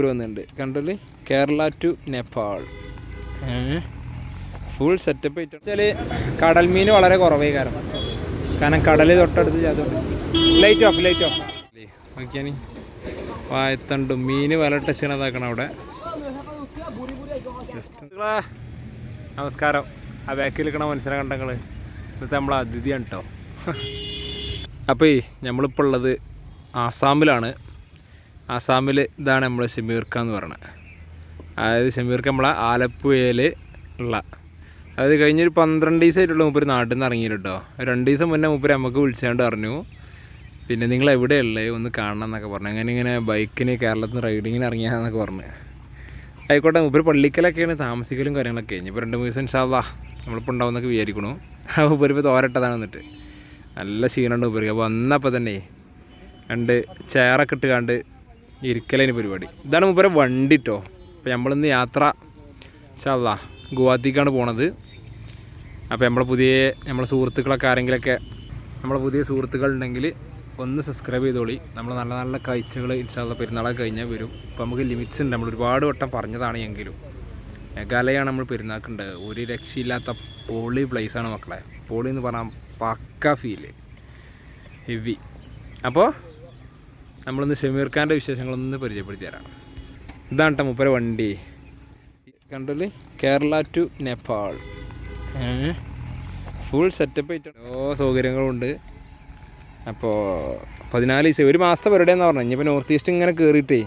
മൂപ്പര് വന്നിട്ടുണ്ട്. കണ്ടല്ലേ? Kerala to Nepal. Full setup ആയിട്ട് വെച്ചാൽ കടൽ മീൻ വളരെ കുറവേ കാരണം. കാരണം കടൽ തൊട്ടടുത്ത് അതുകൊണ്ട് ലൈറ്റ് ഓഫ് ലൈറ്റ് ഓഫ് നോക്കിയാണി വായത്തണ്ട് മീൻ വില ടച്ചണതാക്കണം അവിടെ. നമസ്കാരം. ആ ബാക്കിൽ നിൽക്കണ മനുഷ്യനെ കണ്ടങ്ങൾ ഇന്നത്തെ നമ്മളെ അതിഥിയാണ് കേട്ടോ അപ്പോൾ ഈ നമ്മളിപ്പോൾ ഉള്ളത് ആസാമിലാണ്. ആസാമിൽ ഇതാണ് നമ്മൾ ഷമീർക്ക എന്ന് പറയുന്നത് അതായത് ഷമീർക്ക നമ്മളെ ആലപ്പുഴയിൽ ഉള്ള. അതായത് കഴിഞ്ഞൊരു പന്ത്രണ്ട് ദിവസമായിട്ടുള്ള മൂപ്പര് നാട്ടിൽ നിന്ന് ഇറങ്ങിയിട്ട് രണ്ട് ദിവസം മുന്നേ മൂപ്പര് നമുക്ക് വിളിച്ചാണ്ട് പറഞ്ഞു പിന്നെ നിങ്ങൾ എവിടെയുള്ളത് ഒന്ന് കാണണം എന്നൊക്കെ പറഞ്ഞു. അങ്ങനെ ഇങ്ങനെ ബൈക്കിന് കേരളത്തിൽ നിന്ന് റൈഡിങ്ങിന് ഇറങ്ങിയാന്നൊക്കെ പറഞ്ഞു. ആയിക്കോട്ടെ മൂപ്പര് പള്ളിക്കലൊക്കെയാണ് താമസിക്കലും കാര്യങ്ങളൊക്കെ ഇനിയിപ്പോൾ രണ്ട് മൂന്ന് ദിവസം ഇൻഷാല്ലാ നമ്മളിപ്പോൾ ഉണ്ടാവുമെന്നൊക്കെ വിചാരിക്കണു. ആ മൂപ്പര് ഇപ്പോൾ തോരട്ടതാണ് വന്നിട്ട് നല്ല ക്ഷീണമുണ്ട് മൂപ്പർക്ക്. അപ്പോൾ വന്നപ്പോൾ തന്നെ രണ്ട് ചെയറൊക്കെ ഇട്ട് കണ്ട് ഇരിക്കലേന് പരിപാടി. ഇതാണ് മുമ്പേ വണ്ടി കേട്ടോ അപ്പോൾ നമ്മളിന്ന് യാത്ര ചല്ല ഗുവാഹത്തിക്കാണ് പോണത്. അപ്പോൾ നമ്മളെ പുതിയ നമ്മളെ സുഹൃത്തുക്കളൊക്കെ ആരെങ്കിലൊക്കെ നമ്മളെ പുതിയ സുഹൃത്തുക്കൾ ഉണ്ടെങ്കിൽ ഒന്ന് സബ്സ്ക്രൈബ് ചെയ്തോളി. നമ്മൾ നല്ല നല്ല കാഴ്ചകൾ ഇൻഷാല്ല പെരുന്നാളൊക്കെ കഴിഞ്ഞാൽ വരും. ഇപ്പോൾ നമുക്ക് ലിമിറ്റ്സ് ഉണ്ട്. നമ്മൾ ഒരുപാട് വട്ടം പറഞ്ഞതാണ് എങ്കിലും. മേഘാലയാണ് നമ്മൾ പെരുന്നാക്കുണ്ട്. ഒരു രക്ഷയില്ലാത്ത പോളി ആണ് മക്കളെ. പോളി എന്ന് പറഞ്ഞാൽ പക്ക ഫീൽ ഹെവി അപ്പോൾ നമ്മളിന്ന് ഷമീർ ഖാന്റെ വിശേഷങ്ങളൊന്ന് പരിചയപ്പെടുത്തി തരാം ഇതാണ് കേട്ടോ മുപ്പര വണ്ടി. കണ്ടല്ലേ? Kerala to Nepal. Full setup ആയിട്ട് ഓ സൗകര്യങ്ങളുണ്ട്. അപ്പോൾ പതിനാല് ദിവസം ഒരു മാസത്തെ പരിപാടിയാന്ന് പറഞ്ഞു. ഇനിയിപ്പോൾ നോർത്ത് ഈസ്റ്റ് ഇങ്ങനെ കയറിയിട്ടേ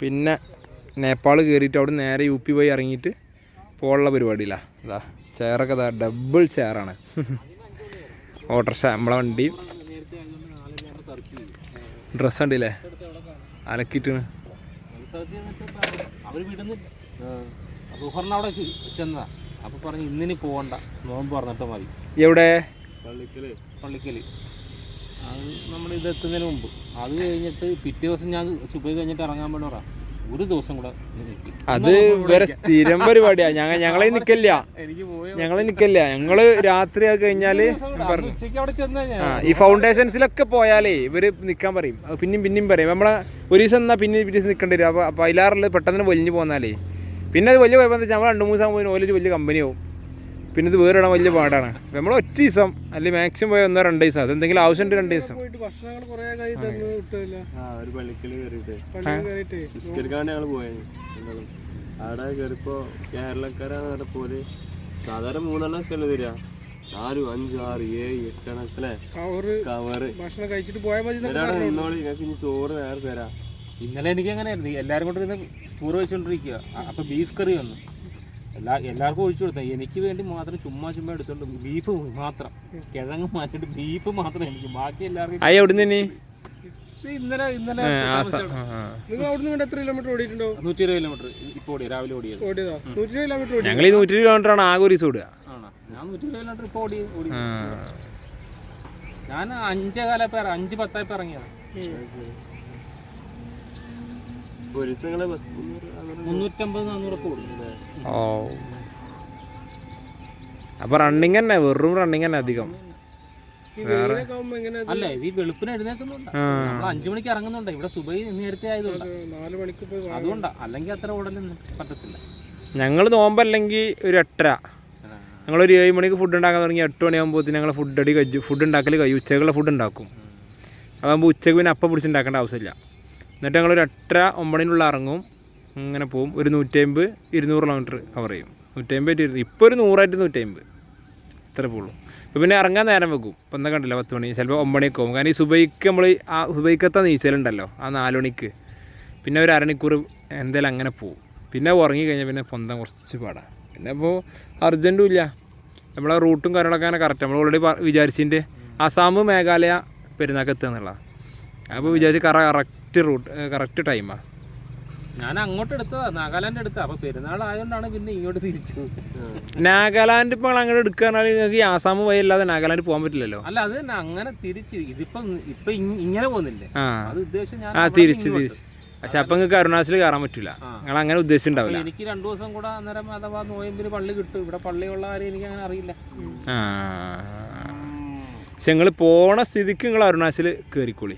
പിന്നെ നേപ്പാൾ കയറിയിട്ട് അവിടെ നേരെ യു പി പോയി ഇറങ്ങിയിട്ട് പോകാനുള്ള പരിപാടിയില്ല അതാ ചെയറൊക്കെ ഡബിൾ ചെയറാണ് ഓട്ടർഷ നമ്മളെ വണ്ടി. ഡ്രസ്സ് ഉണ്ടല്ലേ അലക്കിട്ട് അവർ വിടുന്നു റുഹറിന് അവിടെ ചെന്നതാ. അപ്പൊ പറഞ്ഞു ഇന്നിനി പോകണ്ട നോമ്പ് പറഞ്ഞിട്ട് മതി എവിടെ? പള്ളിക്കൽ. പള്ളിക്കൽ. അത് നമ്മൾ ഇതെത്തുന്നതിന് മുമ്പ്. അത് കഴിഞ്ഞിട്ട് പിറ്റേ ദിവസം ഞാൻ സുബൈ കഴിഞ്ഞിട്ട് ഇറങ്ങാൻ വേണ്ടി പറ ഒരു ദിവസം കൂടെ അത് വേറെ സ്ഥിരം പരിപാടിയാ. ഞങ്ങൾ ഞങ്ങളെ നിക്കല്ല ഞങ്ങളെ നിക്കല്ല ഞങ്ങൾ രാത്രി ആയി കഴിഞ്ഞാൽ ആ ഈ ഫൗണ്ടേഷൻസിലൊക്കെ പോയാലേ ഇവർ നിക്കാൻ പറയും. പിന്നെയും പിന്നെയും പറയും. നമ്മളെ ഒരു ദിവസം എന്നാ പിന്നെ പിറ്റേ നിക്കേണ്ടി വരും. അപ്പൊ അപ്പൊ അതിലാറുള്ളത് പെട്ടെന്ന് വലിഞ്ഞു പോന്നാലേ. പിന്നെ അത് വലിയ കുഴപ്പം വെച്ചാൽ നമ്മൾ രണ്ട് മൂന്ന് ദിവസം പോയി ഓലൊരു വലിയ കമ്പനിയാവും പിന്നെ ഇത് വേറെ വലിയ പാടാണ്. നമ്മൾ ഒറ്റ ദിവസം അല്ലെങ്കിൽ മാക്സിമം പോയ ഒന്നോ രണ്ട് ദിവസം. അതെന്തെങ്കിലും ആവശ്യമുണ്ട് രണ്ട് ദിവസം. അവിടെ കയറിപ്പോ കേരളക്കാരാണ് അവിടെ പോലെ സാധാരണ മൂന്നെണ്ണൊക്കെ അല്ലേ തരിക നാലും അഞ്ച് ആറ് ഏഴ് എട്ടെണ്ണക്കല്ലേ കവറ് കവറ്. ഭക്ഷണം കഴിച്ചിട്ട് പോയാൽ മതി. നിന്നോളി. നിങ്ങൾക്ക് ഇനി ചോറ് വേറെ തരാം. ഇന്നലെ എനിക്ക് എങ്ങനെയായിരുന്നു? എല്ലാവരും കൊണ്ട് ഇരുന്ന് ചോറ് വെച്ചോണ്ടിരിക്കുക അപ്പൊ ബീഫ് കറി വന്നു. എല്ലാ എല്ലാവർക്കും ഒഴിച്ചു കൊടുത്താൽ എനിക്ക് വേണ്ടി മാത്രം ചുമ്മാ ചുമ്മാ എടുത്തോണ്ട് ബീഫ് മാത്രം. കിഴങ്ങ് മാറ്റിയിട്ട് ബീഫ് മാത്രം എനിക്ക്. ബാക്കി എല്ലാവർക്കും അയ്യ എവിടെ നിന്ന് ഇത് ഇന്നലെ ഇന്നലെ നിങ്ങൾ അവിടുന്ന് ഇങ്ങോട്ട് എത്ര കിലോമീറ്റർ ഓടിയിട്ടുണ്ടോ? നൂറ്റി ഇരുപത് കിലോമീറ്റർ ഓടി രാവിലെ ഓടിയത് ഓടിയതാ? നൂറ്റി ഇരുപത് കിലോമീറ്റർ ഓടി ഞങ്ങൾ ഈ നൂറ്റി കിലോമീറ്റർ ആണ് ആകെ ഒരു ദിവസം ഓടുക ഞാൻ നൂറ്റി ഇരുപത് കിലോമീറ്റർ ഓടി ഓടി. ഞാൻ അഞ്ചേ കാലപ്പോ അഞ്ച് പത്തായപ്പോ ഇറങ്ങിയത്. ഒരു ദിവസം മുന്നൂറ്റമ്പത് നാന്നൂറൊക്കെ ഓടും ഓ. അപ്പൊ റണ്ണിങ് തന്നെ വെറും റണ്ണിങ് തന്നെ അധികം. അല്ല ഇത് ഈ വെളുപ്പിന് എഴുന്നേക്കുന്നുണ്ട് നമ്മൾ അഞ്ചു മണിക്ക് ഇറങ്ങുന്നുണ്ട്. ഇവിടെ സുബൈ നേരത്തെ ആയതുകൊണ്ട്. അതുകൊണ്ടാ. അല്ലെങ്കിൽ അത്ര ഓടലൊന്നും പറ്റത്തില്ല. ഞങ്ങൾ നോമ്പല്ലെങ്കിൽ ഒരു എട്ടര. ഞങ്ങളൊരു ഏഴ് മണിക്ക് ഫുഡ് ഉണ്ടാക്കാൻ തുടങ്ങി എട്ട് മണിയാകുമ്പോഴത്തേന് ഞങ്ങൾ ഫുഡ് അടി കഴിച്ചു ഫുഡ് ഉണ്ടാക്കൽ കഴിയും. ഉച്ചക്കുള്ള ഫുഡ് ഉണ്ടാക്കും. അതാകുമ്പോൾ ഉച്ചയ്ക്ക് പിന്നെ അപ്പം പിടിച്ചുണ്ടാക്കേണ്ട ആവശ്യമില്ല. എന്നിട്ട് ഞങ്ങളൊരു എട്ടര ഒമ്പതിനുള്ള ഇറങ്ങും. അങ്ങനെ പോവും. ഒരു നൂറ്റമ്പത് ഇരുന്നൂറ് കിലോമീറ്റർ കവർ ചെയ്യും. നൂറ്റമ്പത് ഇപ്പോൾ ഒരു നൂറായിട്ട് നൂറ്റമ്പത്. ഇത്ര പോകുള്ളൂ ഇപ്പോൾ പിന്നെ ഇറങ്ങാൻ നേരം വെക്കും ഇപ്പം എന്താ കണ്ടില്ല പത്ത് മണി ചിലപ്പോൾ ഒമ്പണിയൊക്കെ പോകും കാരണം ഈ സുബൈക്ക് നമ്മൾ ആ സുബൈക്കത്തെ നീച്ചലുണ്ടല്ലോ ആ നാല് മണിക്ക്. പിന്നെ ഒരു അരമണിക്കൂർ എന്തായാലും അങ്ങനെ പോകും പിന്നെ ഉറങ്ങി കഴിഞ്ഞാൽ പിന്നെ പൊന്തം കുറച്ച് പാടാം. പിന്നെ ഇപ്പോൾ അർജന്റും ഇല്ല. നമ്മളെ റൂട്ടും കാര്യങ്ങളൊക്കെ അങ്ങനെ കറക്റ്റ് നമ്മൾ ഓൾറെഡി വിചാരിച്ചിന്റെ ആസാം മേഘാലയ പെരുന്നാക്കെത്തുക എന്നുള്ളതാണ് അപ്പോൾ വിചാരിച്ച് കറ കറക്റ്റ് റൂട്ട് കറക്റ്റ് ടൈമാണ് ഞാൻ അങ്ങോട്ട് എടുത്തതാ നാഗാലാൻഡ് എടുത്ത അപ്പൊ പെരുന്നാൾ ആയതുകൊണ്ടാണ് പിന്നെ ഇങ്ങോട്ട് തിരിച്ചു. നാഗാലാൻഡ് ഇപ്പോൾ അങ്ങനെ എടുക്കാൻ പറഞ്ഞാൽ നിങ്ങൾക്ക് ഈ ആസാം വഴി അല്ലാതെ നാഗാലാൻഡ് പോകാൻ പറ്റില്ലല്ലോ? അല്ല അത് തന്നെ അങ്ങനെ തിരിച്ച്. ഇതിപ്പം ഇപ്പൊ ഇ- ഇങ്ങനെ പോകുന്നില്ലേ? ആ. അത് ഉദ്ദേശം ഞാൻ ആ അവിടെ തിരിച്ച് ഇങ്ങോട്ട്. തിരിച്ച്. പക്ഷെ അപ്പം നിങ്ങൾക്ക് അരുണാചൽ കയറാൻ പറ്റില്ല നിങ്ങൾ അങ്ങനെ ഉദ്ദേശിച്ചിട്ടുണ്ടാവില്ല എനിക്ക് രണ്ടു ദിവസം കൂടെ അന്നേരം അഥവാ നോയമ്പിന് പള്ളി കിട്ടും. ഇവിടെ പള്ളിയുള്ള കാര്യം എനിക്ക് അങ്ങനെ അറിയില്ല. ആ. പക്ഷെ നിങ്ങൾ പോണ സ്ഥിതിക്ക് നിങ്ങൾ അരുണാചൽ കയറിക്കോളി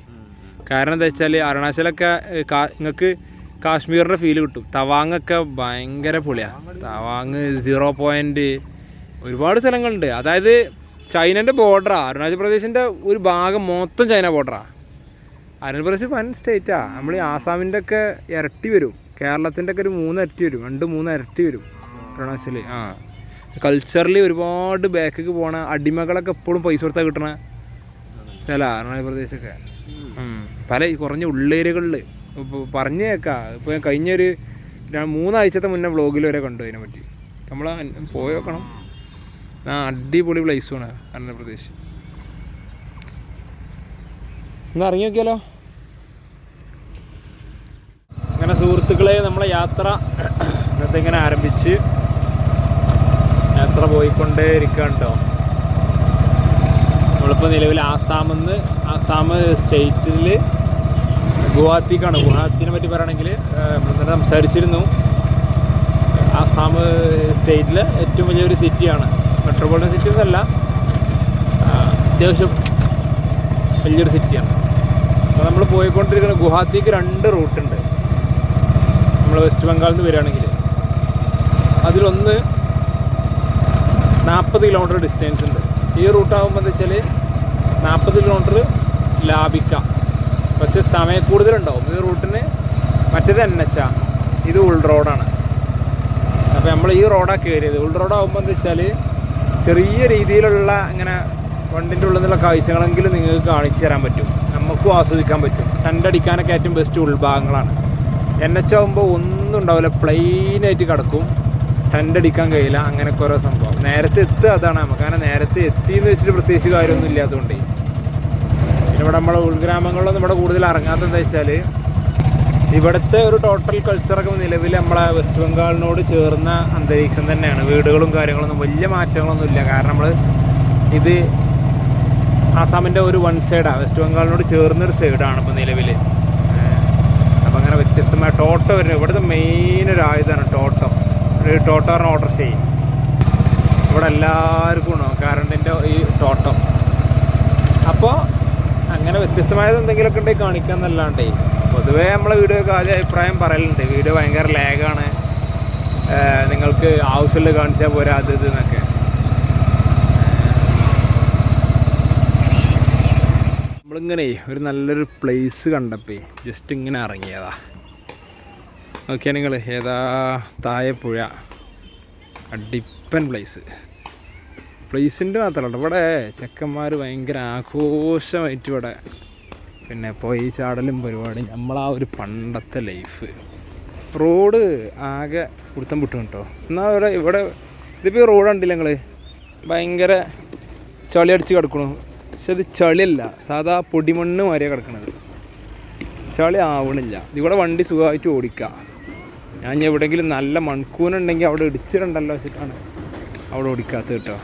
കാരണം എന്താ വെച്ചാൽ അരുണാചലൊക്കെ നിങ്ങൾക്ക് കാശ്മീരിന്റെ ഫീൽ കിട്ടും. തവാങ്ങൊക്കെ ഭയങ്കര പൊളിയാണ് തവാങ് സീറോ പോയിന്റ് ഒരുപാട് സ്ഥലങ്ങളുണ്ട്. അതായത് ചൈനന്റെ ബോർഡറാണ് അരുണാചൽ പ്രദേശിന്റെ ഒരു ഭാഗം മൊത്തം ചൈന ബോർഡറാണ് അരുണാചൽ പ്രദേശ് വൻ സ്റ്റേറ്റാണ് നമ്മൾ ആസാമിന്റെ ഒക്കെ ഇരട്ടി വരും. കേരളത്തിന്റെ ഒക്കെ ഒരു മൂന്ന് ഇരട്ടി വരും. രണ്ട് മൂന്ന് ഇരട്ടി വരും അരുണാചൽ ആ. കൾച്ചറലി ഒരുപാട് ബാക്കിക്ക് പോണ അടിമകളൊക്കെ എപ്പോഴും പൈസ കൊടുത്താൽ കിട്ടണ സ്ഥലമാണ് അരുണാചൽ പ്രദേശൊക്കെ. പല കുറഞ്ഞ ഉള്ളേരിയകളിൽ ഇപ്പോൾ പറഞ്ഞു കേൾക്കാം ഇപ്പോൾ ഞാൻ കഴിഞ്ഞൊരു മൂന്നാഴ്ചത്തെ മുന്നേ വ്ളോഗിൽ വരെ കണ്ടു അതിനെ പറ്റി. നമ്മൾ പോയി നോക്കണം. ആ അടിപൊളി പ്ലേസുമാണ് അരുണാചൽ പ്രദേശ് ഒന്ന് ഇറങ്ങി നോക്കിയാലോ അങ്ങനെ സുഹൃത്തുക്കളെ നമ്മളെ യാത്ര ഇന്നത്തെ ഇങ്ങനെ ആരംഭിച്ച് യാത്ര പോയിക്കൊണ്ടേ ഇരിക്കുകയാണ് കേട്ടോ നമ്മളിപ്പോൾ നിലവിൽ ആസാമിൽ നിന്ന് ആസാം സ്റ്റേറ്റിൽ ഗുവാഹത്തിക്കാണ്. ഗുവാഹത്തിനെ പറ്റി പറയുകയാണെങ്കിൽ നമ്മൾ സംസാരിച്ചിരുന്നു. ആസാം സ്റ്റേറ്റിലെ ഏറ്റവും വലിയൊരു സിറ്റിയാണ്. മെട്രോപോളിറ്റൻ സിറ്റി എന്നല്ല അത്യാവശ്യം വലിയൊരു സിറ്റിയാണ്. അപ്പോൾ നമ്മൾ പോയിക്കൊണ്ടിരിക്കുന്ന ഗുവാഹത്തിക്ക് രണ്ട് റൂട്ടുണ്ട്. നമ്മൾ വെസ്റ്റ് ബംഗാളിൽ നിന്ന് വരികയാണെങ്കിൽ. അതിലൊന്ന് നാൽപ്പത് കിലോമീറ്റർ ഡിസ്റ്റൻസ് ഉണ്ട്. ഈ റൂട്ടാകുമ്പോൾ എന്താ വെച്ചാൽ നാൽപ്പത് കിലോമീറ്റർ ലാഭിക്കാം പക്ഷെ സമയം കൂടുതലുണ്ടാവും. ഈ റൂട്ടിന് മറ്റേത് എൻ എച്ച് ഇത് ഉൾ റോഡാണ് അപ്പോൾ നമ്മൾ ഈ റോഡാണ് കയറിയത് ഉൾ റോഡാകുമ്പോൾ എന്താ വെച്ചാൽ ചെറിയ രീതിയിലുള്ള ഇങ്ങനെ വണ്ടിന്റെ ഉള്ളിൽ നിന്നുള്ള കാഴ്ചകളെങ്കിലും നിങ്ങൾക്ക് കാണിച്ചു തരാൻ പറ്റും. നമുക്കും ആസ്വദിക്കാൻ പറ്റും. ടെന്റടിക്കാനൊക്കെ ഏറ്റവും ബെസ്റ്റ് ഉൾഭാഗങ്ങളാണ്. എൻ എച്ച് ആകുമ്പോൾ ഒന്നും ഉണ്ടാവില്ല. പ്ലെയിനായിട്ട് കിടക്കും. ടണ്ടടിക്കാൻ കഴിയില്ല. അങ്ങനെയൊക്കെ ഓരോ സംഭവം. നേരത്തെ എത്തുക അതാണ് നമുക്ക്. അങ്ങനെ നേരത്തെ എത്തി എന്ന് വെച്ചിട്ട് പ്രത്യേകിച്ച് കാര്യമൊന്നും ഇല്ലാത്തതുകൊണ്ട്. ഇവിടെ നമ്മളെ ഉൾഗ്രാമങ്ങളിലൊന്നും ഇവിടെ കൂടുതൽ ഇറങ്ങാത്തത് എന്താ വെച്ചാൽ ഇവിടുത്തെ ഒരു ടോട്ടൽ കൾച്ചറൊക്കെ നിലവിൽ നമ്മളെ വെസ്റ്റ് ബംഗാളിനോട് ചേർന്ന അന്തരീക്ഷം തന്നെയാണ്. വീടുകളും കാര്യങ്ങളൊന്നും വലിയ മാറ്റങ്ങളൊന്നും ഇല്ല. കാരണം നമ്മൾ ഇത് ആസാമിന്റെ ഒരു വൺ സൈഡാണ് വെസ്റ്റ് ബംഗാളിനോട് ചേർന്നൊരു സൈഡാണ് ഇപ്പോൾ നിലവിൽ അപ്പോൾ അങ്ങനെ വ്യത്യസ്തമായ ടോട്ടോ വരുന്നത്. ഇവിടുത്തെ മെയിൻ ഒരു ആയുധമാണ് ടോട്ടോ ഒരു ടോട്ടോ പറഞ്ഞ ഓർഡർ ചെയ്യും ഇവിടെ എല്ലാവർക്കും ഉണ്ടാവും. കറണ്ടിന്റെ ഈ ടോട്ടോ അപ്പോൾ അങ്ങനെ വ്യത്യസ്തമായത് എന്തെങ്കിലുമൊക്കെ ഉണ്ടെങ്കിൽ കാണിക്കാൻ എന്നല്ലാണ്ടേ. പൊതുവേ നമ്മളെ വീഡിയോ ആദ്യം അഭിപ്രായം പറയലുണ്ട്. വീഡിയോ ഭയങ്കര ലാഗാണ്. നിങ്ങൾക്ക് ആവശ്യമുള്ള കാണിച്ചാൽ പോരാ അത് ഇത് എന്നൊക്കെ. നമ്മളിങ്ങനെ ഒരു നല്ലൊരു പ്ലേസ് കണ്ടപ്പേ ജസ്റ്റ് ഇങ്ങനെ ഇറങ്ങിയതാ. നോക്കിയാ നിങ്ങൾ ഏതാ തായപ്പുഴ അടിപ്പൻ പ്ലേസ് പ്ലേസിന്റെ മാത്രമല്ല. ഇവിടെ ചെക്കന്മാർ ഭയങ്കര ആഘോഷമായിട്ട് ഇവിടെ. പിന്നെ പോയി ചാടലും പരിപാടി. നമ്മളാ ഒരു പണ്ടത്തെ ലൈഫ് റോഡ് ആകെ കുടുത്തം വിട്ടു കേട്ടോ എന്നാൽ ഇവിടെ ഇവിടെ ഇതിപ്പോൾ റോഡ് കണ്ടില്ല നിങ്ങൾ ഭയങ്കര ചളി അടിച്ച് കിടക്കണു. പക്ഷെ ഇത് ചളിയല്ല. സാധാ പൊടിമണ്ണ് മാറിയാണ് കിടക്കണത്. ചളി ആവണില്ല. ഇതിവിടെ വണ്ടി സുഖമായിട്ട് ഓടിക്കാം. ഞാൻ എവിടെയെങ്കിലും നല്ല മൺകൂനുണ്ടെങ്കിൽ അവിടെ ഇടിച്ചിട്ടുണ്ടല്ലോ വെച്ചിട്ടാണ് അവിടെ ഓടിക്കാത്തത് കേട്ടോ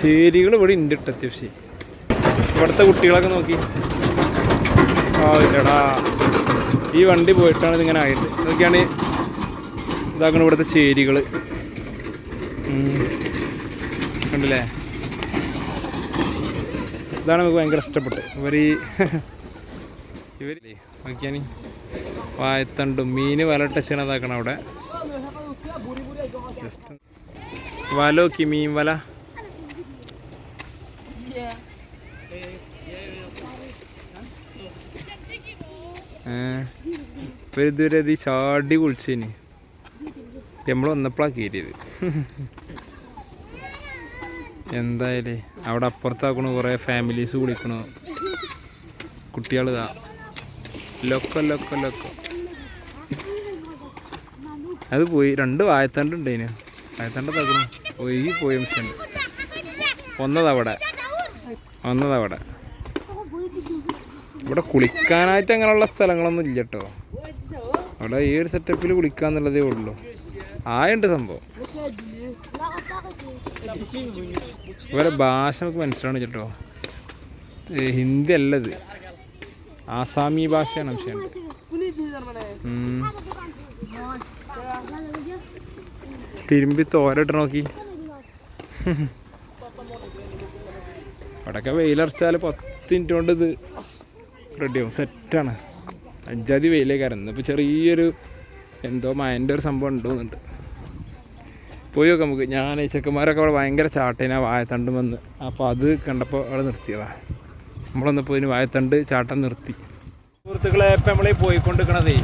ചേരികൾ ഇവിടെ ഉണ്ട് കേട്ടോ അത്യാവശ്യം. ഇവിടുത്തെ കുട്ടികളൊക്കെ നോക്കി. ആ ഇല്ലടാ. ഈ വണ്ടി പോയിട്ടാണ് ഇതിങ്ങനെ ആയിട്ട് ഇതൊക്കെയാണ് ഇതാക്കണം ഇവിടുത്തെ ചേരികൾ. കണ്ടില്ലേ? ഇതാണ് നമുക്ക് ഭയങ്കര ഇഷ്ടപ്പെട്ടത്. ഇവർ ഇവർ നോക്കിയാൽ വായത്തണ്ടും മീന് വല ടച്ചണതാക്കണം അവിടെ. വലോക്കി മീൻ വല. ഇവർ ഇതുവരെ ഇത് ചാടി കുളിച്ചേന്. നമ്മൾ വന്നപ്പോഴാണ് കയറിയത് എന്തായാലേ അവിടെ അപ്പുറത്താക്കണു കുറേ ഫാമിലീസ് കുളിക്കണു. കുട്ടികൾ ഇതാ ലൊക്ക ലൊക്ക ലൊക്ക. അത് പോയി. രണ്ട് വായത്തണ്ട് ഉണ്ടേനു. വായത്തണ്ട് തകണു പോയി പോയി ഒന്നതവിടെ ഒന്നതവിടെ ഇവിടെ കുളിക്കാനായിട്ട് അങ്ങനെയുള്ള സ്ഥലങ്ങളൊന്നും ഇല്ല കേട്ടോ അവിടെ ഈ ഒരു സെറ്റപ്പിൽ കുളിക്കാന്നുള്ളതേ ഉള്ളൂ. ആയുണ്ട് സംഭവം. ഇവരെ ഭാഷ നമുക്ക് മനസ്സിലാണ് കേട്ടോ ഹിന്ദി അല്ലത്. ആസാമി ഭാഷയാണ് വിഷയം തിരുമ്പി തോരട്ട് നോക്കി. അവിടെയൊക്കെ വെയിലറച്ചാൽ പത്ത് മിനിറ്റ് കൊണ്ട് ഇത് റെഡിയാവും സെറ്റാണ് അഞ്ചാതി വെയിലേക്കായിരുന്നു ഇന്നിപ്പോൾ ചെറിയൊരു എന്തോ മയന്റെ ഒരു സംഭവം ഉണ്ടോന്നുണ്ട് പോയി നോക്കാം നമുക്ക്. ഞാൻ ഈ ചെക്കന്മാരൊക്കെ അവിടെ ഭയങ്കര ചാട്ടേന വായത്തണ്ടും വന്ന്. അപ്പോൾ അത് കണ്ടപ്പോൾ അവിടെ നിർത്തിയതാണ് നമ്മളൊന്നിപ്പോൾ ഇതിന് വായത്തണ്ട് ചാട്ടം നിർത്തി. സുഹൃത്തുക്കളെ ഇപ്പം നമ്മൾ പോയിക്കൊണ്ടിരിക്കണതേ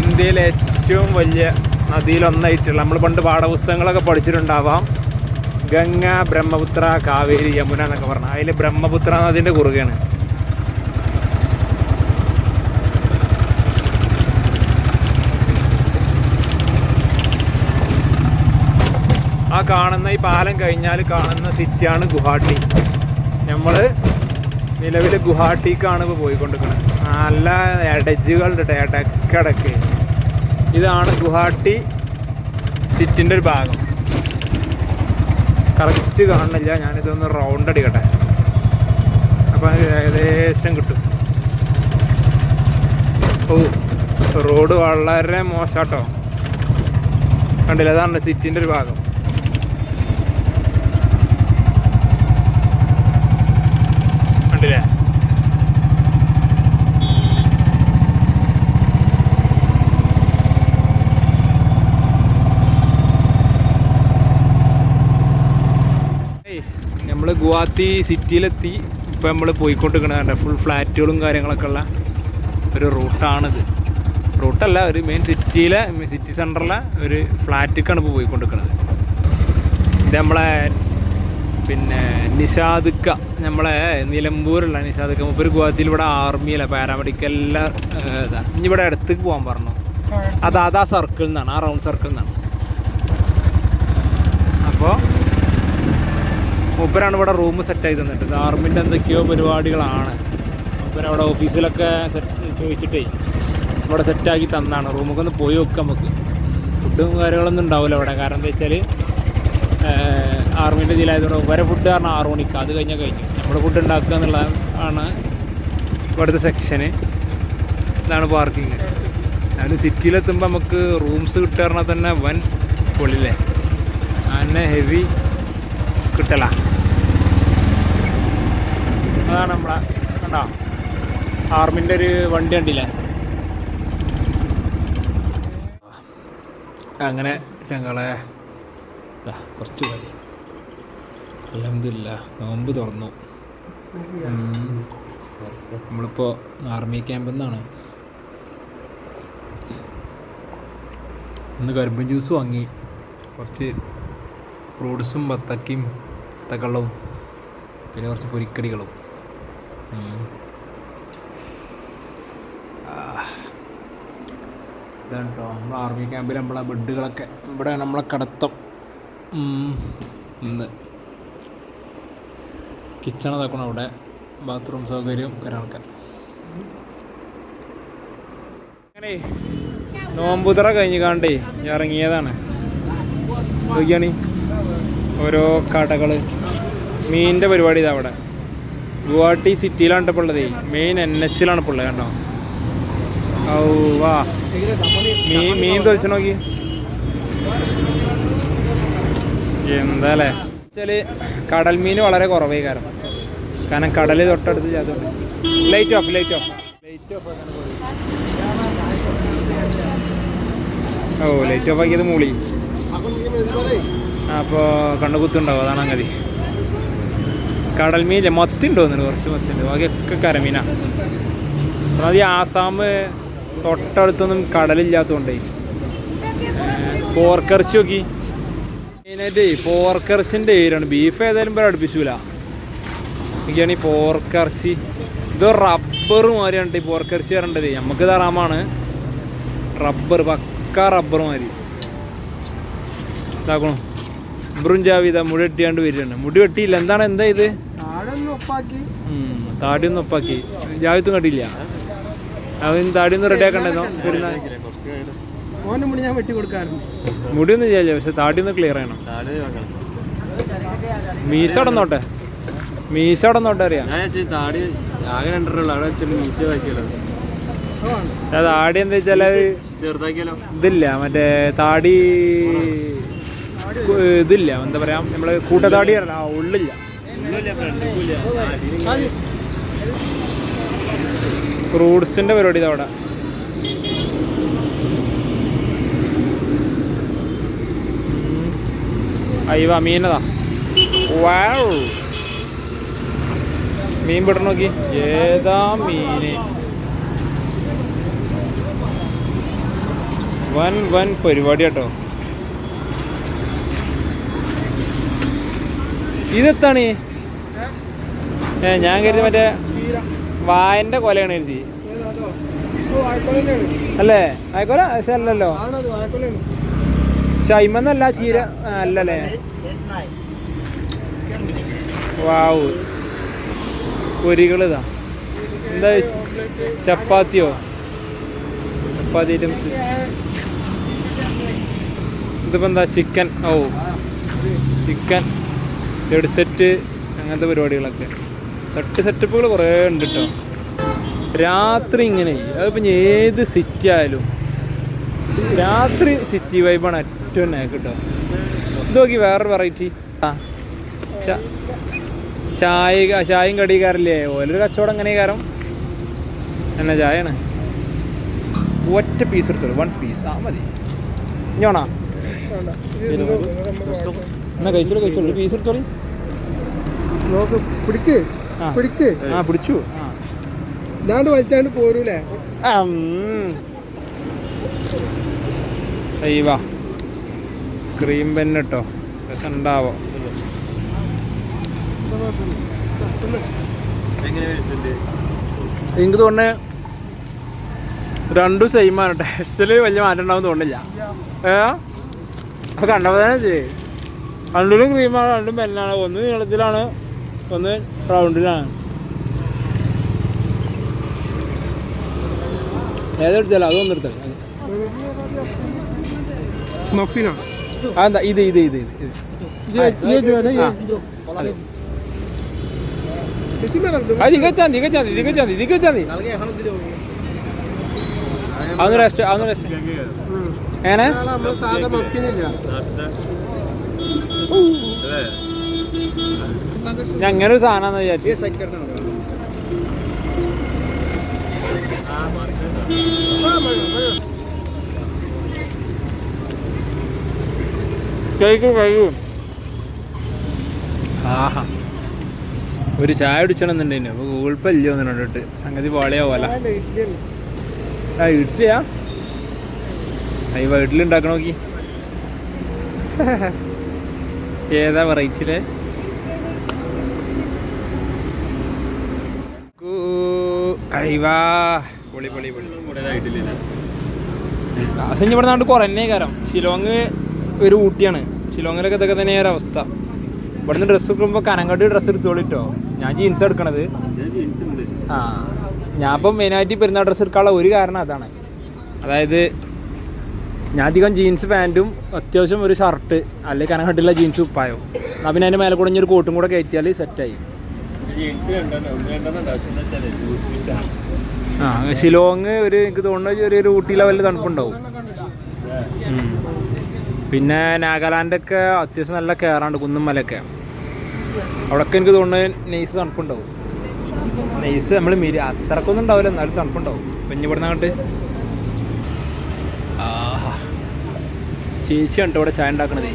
ഇന്ത്യയിലെ ഏറ്റവും വലിയ നദിയിലൊന്നായിട്ടുള്ള നമ്മൾ പണ്ട് പാഠപുസ്തകങ്ങളൊക്കെ പഠിച്ചിട്ടുണ്ടാവാം. ഗംഗ ബ്രഹ്മപുത്ര കാവേരി യമുന എന്നൊക്കെ പറഞ്ഞു. അതിൽ ബ്രഹ്മപുത്ര നദിന്റെ കുറുകയാണ്. ആ കാണുന്ന ഈ പാലം കഴിഞ്ഞാൽ കാണുന്ന സിറ്റിയാണ് ഗുഹാട്ടി നമ്മൾ നിലവിൽ ഗുഹാട്ടിക്കാണ് ഇപ്പോൾ പോയിക്കൊണ്ടിരിക്കുന്നത് നല്ല ഇടജുകളുണ്ട് കേട്ടോ ഇടക്കിടക്ക് ഇതാണ് ഗുഹാട്ടി സിറ്റിന്റെ ഒരു ഭാഗം. കറക്റ്റ് കാണുന്നില്ല. ഞാനിതൊന്ന് റൗണ്ട് അടിക്കട്ടെ. അപ്പം അത് ഏകദേശം കിട്ടും. ഓ റോഡ് വളരെ മോശാട്ടോ. കണ്ടില്ല? അതാണ് സിറ്റിന്റെ ഒരു ഭാഗം കണ്ടില്ലേ നമ്മൾ ഗുവാഹത്തി സിറ്റിയിലെത്തി. ഇപ്പോൾ നമ്മൾ പോയിക്കൊണ്ടിരിക്കണ ഫുൾ ഫ്ലാറ്റുകളും കാര്യങ്ങളൊക്കെ ഉള്ള ഒരു റൂട്ടാണിത്. റൂട്ടല്ല ഒരു മെയിൻ സിറ്റിയിലെ സിറ്റി സെന്ററിലെ ഒരു ഫ്ലാറ്റിക്കാണ് ഇപ്പോൾ പോയിക്കൊണ്ടിരിക്കുന്നത് ഇത് നമ്മളെ പിന്നെ നിഷാദുക്ക നമ്മളെ നിലമ്പൂരുള്ള നിഷാദുക്ക. മുപ്പൊരു ഗുവാഹത്തിയിൽ ഇവിടെ ആർമിയിലെ പാരാമെഡിക്കലിലെ ഇതാ. ഇനി ഇവിടെ അടുത്തേക്ക് പോകാൻ പറഞ്ഞു. അത് അതാ സർക്കിളിൽ നിന്നാണ് ആ റൗണ്ട് സർക്കിൾ നിന്നാണ് അപ്പോൾ മൂപ്പരാണ് ഇവിടെ റൂം സെറ്റായി തന്നിട്ട്. ഇത് ആർമിന്റെ എന്തൊക്കെയോ പരിപാടികളാണ്. മൂപ്പര അവിടെ ഓഫീസിലൊക്കെ സെറ്റ് ചോദിച്ചിട്ടേ ഇവിടെ സെറ്റാക്കി തന്നാണ്. റൂമൊക്കെ ഒന്ന് പോയി നോക്കാം നമുക്ക്. ഫുഡും കാര്യങ്ങളൊന്നും ഉണ്ടാവില്ല അവിടെ കാരണം എന്താ വെച്ചാൽ ആർമീന്റെ ഇതിലായതുകൊണ്ട് വരെ ഫുഡ് കാരണം ആറ് മണിക്ക്. അത് കഴിഞ്ഞാൽ കഴിഞ്ഞു. നമ്മൾ ഫുഡ് ഉണ്ടാക്കുക എന്നുള്ള ആണ് ഇവിടുത്തെ സെക്ഷന് ഇതാണ് പാർക്കിങ് അതിന് സിറ്റിയിലെത്തുമ്പോൾ നമുക്ക് റൂംസ് കിട്ടുക തന്നെ വൻ പൊളില്ലേ? അങ്ങനെ ഹെവി കിട്ടല. അതാണ് നമ്മളെ കണ്ടോ? ആർമിന്റെ ഒരു വണ്ടി കണ്ടില്ല? അങ്ങനെ ഞങ്ങളെ കുറച്ച് മതി അലഹമില്ല നോമ്പ് തുറന്നു. നമ്മളിപ്പോൾ ആർമി ക്യാമ്പിൽ നിന്നാണ്. ഇന്ന് കരിമ്പൻ ജ്യൂസ് വാങ്ങി. കുറച്ച് ഫ്രൂട്ട്സും ബത്തക്കയും തക്കള്ളവും പിന്നെ കുറച്ച് പൊരിക്കടികളും. ഇതാണ് നമ്മൾ ആർമി ക്യാമ്പിൽ നമ്മളെ ബെഡുകളൊക്കെ ഇവിടെ നമ്മളെ കടത്തം. ഇന്ന്. കിച്ചൺ ഇതാക്കണം അവിടെ. ബാത്റൂം സൗകര്യം കാര്യങ്ങളൊക്കെ അങ്ങനെ നോമ്പുതറ കഴിഞ്ഞ് കാണ്ടേ ഇറങ്ങിയതാണ്. ഓരോ കടകൾ മീനിന്റെ പരിപാടി ഇതാ അവിടെ. ഗുവാഹട്ടി സിറ്റിയിലാണ് ഇപ്പോൾ ഉള്ളത്. മെയിൻ എൻ എച്ചിലാണ് ഇപ്പോൾ ഉള്ളത് കണ്ടോ? ഔ വാ മീൻ മീൻ തൊളിച്ചു നോക്കി. എന്താ അല്ലേ വെച്ചാൽ കടൽ മീൻ വളരെ കുറവേ കാരണം. കാരണം കടൽ തൊട്ടടുത്ത് അതുകൊണ്ട് light off light off light off ഓ ലൈറ്റ് ഓഫ് ആക്കിയത് മൂളി. അപ്പോൾ കണ്ണു കുത്തുണ്ടാവും അതാണ് അങ്ങനെ കടൽ മത്തി ഉണ്ടോ തോന്നുന്നു കുറച്ച് മത്തി ഉണ്ട് ബാക്കിയൊക്കെ കരമീനാ. ഈ ആസാം തൊട്ടടുത്തൊന്നും കടലില്ലാത്തതുകൊണ്ടേ പോർക്കിറച്ചി നോക്കി. മെയിനായിട്ട് പോർക്കിറച്ചിന്റെ ഏരിയാണ് ബീഫ് ഏതായാലും പേര് അടുപ്പിച്ചില്ല എനിക്കാണ് ഈ പോർക്കിറച്ചി. ഇത് റബ്ബർ മാതിരിയാണ് ഈ പോർക്കിറച്ചി വരേണ്ടത് നമുക്ക് തറാമാണ് റബ്ബർ പക്ക റബ്ബർ മാതിരി. ഇതാക്കണു. ഇബ്രും ജാവിത മുടി വെട്ടിയാണ്ട് വരികയാണ്. മുടി വെട്ടിയില്ല. എന്താണ് എന്താ ഇത്? താടി ഒന്ന് ഒപ്പാക്കി. ഉം, താടിയൊന്നും ഒപ്പാക്കി. ജാവിത്തും കണ്ടില്ല. അവൻ താടിയൊന്നും റെഡി ആക്കണ്ടെന്നോ? മുടി ഞാൻ വെട്ടി കൊടുക്കാറുണ്ട്. മുടിയൊന്നും ചെയ്യാ പക്ഷെ ഒന്ന് ക്ലിയർ ചെയ്യണം. മീശ അടന്നോട്ടെ നോട്ടെ മീശ അടന്നോട്ടെ നോട്ടെ അറിയാം. താടി ആകെ അവിടെ വെച്ചിട്ട് മീശ അത് താടി എന്താ വെച്ചാൽ ചെറുതാക്കിയാലോ? ഇതില്ല. മറ്റേ താടി ഇതില്ല. എന്താ പറയാ നമ്മൾ കൂട്ടത്താടി ഉള്ളില്ല. ഫ്രൂട്ട്സിന്റെ പരിപാടി ഇതവിടെ അവിടെ. അയ്യോ മീനതാ വാവ് മീൻ പെട്ട നോക്കി. ഏതാ മീന്? വൻ വൻ പരിപാടി കേട്ടോ ഇതെത്താണ്? ഏ ഞാൻ കരുതി മറ്റേ വായന്റെ കൊലയാണ് കരുതി. അല്ലേ? ആയിക്കോല പക്ഷെ അല്ലല്ലോ ഷൈമെന്നല്ല ചീര അല്ലല്ലേ? വാവ്. പൊരികളിതാ എന്താ ചപ്പാത്തിയോ? ചപ്പാത്തി ഐറ്റംസ്. ഇതിപ്പോ എന്താ? ചിക്കൻ. ഓ ചിക്കൻ. ഹെഡ് സെറ്റ് അങ്ങനത്തെ പരിപാടികളൊക്കെ. സെറ്റ് സെറ്റപ്പുകൾ കുറേ ഉണ്ട് കേട്ടോ രാത്രി ഇങ്ങനെ അതിപ്പോൾ ഇനി ഏത് സിറ്റി ആയാലും. രാത്രി സിറ്റി വൈബാണ് ഏറ്റവും നേക്ക് കേട്ടോ. ഇത് നോക്കി വേറൊരു വെറൈറ്റി ആ ചായ ചായയും കടിക്കാറില്ലേ ഓലൊരു കച്ചവടം എങ്ങനെ കയറും എന്നാ ചായയാണ്? ഒറ്റ പീസ് എടുത്തോളൂ വൺ പീസ് ആ മതി. നമ്മുടെ എന്നാ കഴിച്ചോളൂ കഴിച്ചോളൂ. ഒരു പീസ് എടുത്തോളി. നോക്ക് പിടിക്ക്. പിടിക്ക്. ആ പിടിച്ചു. ഇല്ലാണ്ട് വലിച്ചാണ്ട് പോരൂലേ? അയ്യവാ ക്രീം പെന്ന് കേട്ടോ രസം ഉണ്ടാവോ? എനിക്ക് രണ്ടും സെയിമാണ് ടെസ്റ്റിൽ വലിയ മാറ്റം ഉണ്ടാവും തോന്നില്ല ഏ? അപ്പൊ കണ്ടപ്പോ തന്നെ ചെയ്യേ. രണ്ടിലും ക്രീമാണ് രണ്ടും പെന്നാണ് ഒന്ന് നീളത്തിലാണ്. ഒന്ന് റൗണ്ടിലാണ്. ഏതെടുത്തല്ല അതൊന്നും എടുത്തല്ല അതെന്താ ഇത് ഇത് ഇത് ഇത് ദിഗച്ചാന്തി ദിഗച്ചാന്തി ദിഗച്ചാന്തി ദിഗച്ചാന്തി അതൊന്ന് റെസ്റ്റ് അതൊന്ന് റെസ്റ്റ് ഏനെ സാധാ മഫിനില്ല ഞാൻ അങ്ങനെ ഒരു സാധനം വിചാരിച്ചു കഴിക്കും കഴിക്കും ആഹാ. ഒരു ചായ കുടിച്ചണമെന്നുണ്ടെങ്കിൽ അപ്പോൾ ഗൂഗിൾ പേ ഇല്ലയോ എന്ന് കണ്ടിട്ട് സംഗതി പാളിയാവല്ല പോലെ ആ ഇഡ്ഡലിയാ? ഈ നോക്കി. ഏതാ വെറൈറ്റിയിലെ അയ്യവാ പൊളി പൊളി പൊളി കൂടുതലായിട്ടില്ല ക്ലാസ് ഇനി ഇവിടെ നാണ്ട് കുറഞ്ഞേ കാരം. ഷിലോങ് ഒരു ഊട്ടിയാണ്. ഷിലോങ്ങിലൊക്കെ ഇതൊക്കെ തന്നെ ഒരു അവസ്ഥ. ഇവിടുന്ന് ഡ്രസ്സ് എടുക്കുമ്പോൾ കനങ്കട്ട് ഡ്രസ്സ് എടുത്തോളിട്ടോ ഞാൻ ജീൻസ് എടുക്കണത്. ആ. ഞാൻ ഇപ്പം മെയിനായിട്ട് പെരുന്നാൾ ഡ്രസ്സ് എടുക്കാനുള്ള ഒരു കാരണം അതാണ്. അതായത് ഞാൻ അധികം ജീൻസ് പാന്റും അത്യാവശ്യം ഒരു ഷർട്ട് അല്ലെങ്കിൽ കനകട്ടില്ല ജീൻസ് ഉപ്പായോ. എന്നാൽ പിന്നെ അതിന്റെ മേലെ കൂടെ ഒരു കോട്ടും കൂടെ കയറ്റിയാൽ സെറ്റായി ആ ഷിലോങ് ഒരു എനിക്ക് തോന്നുന്നത് ഒരു ഊട്ടി ലെവലിൽ തണുപ്പുണ്ടാവും. പിന്നെ നാഗാലാൻഡൊക്കെ അത്യാവശ്യം നല്ല കയറാണ്ട് കുന്നും മലയൊക്കെ അവിടെയൊക്കെ എനിക്ക് തോന്നുന്നത് നെയ്സ് തണുപ്പുണ്ടാവും. നെയ്സ് നമ്മൾ മിരി അത്രക്കൊന്നും ഉണ്ടാവില്ല എന്നാലും തണുപ്പുണ്ടാവും. പിന്നെ ഇവിടെ ആഹാ. ചേച്ചിയാണ് ഇവിടെ ചായ ഉണ്ടാക്കണത്?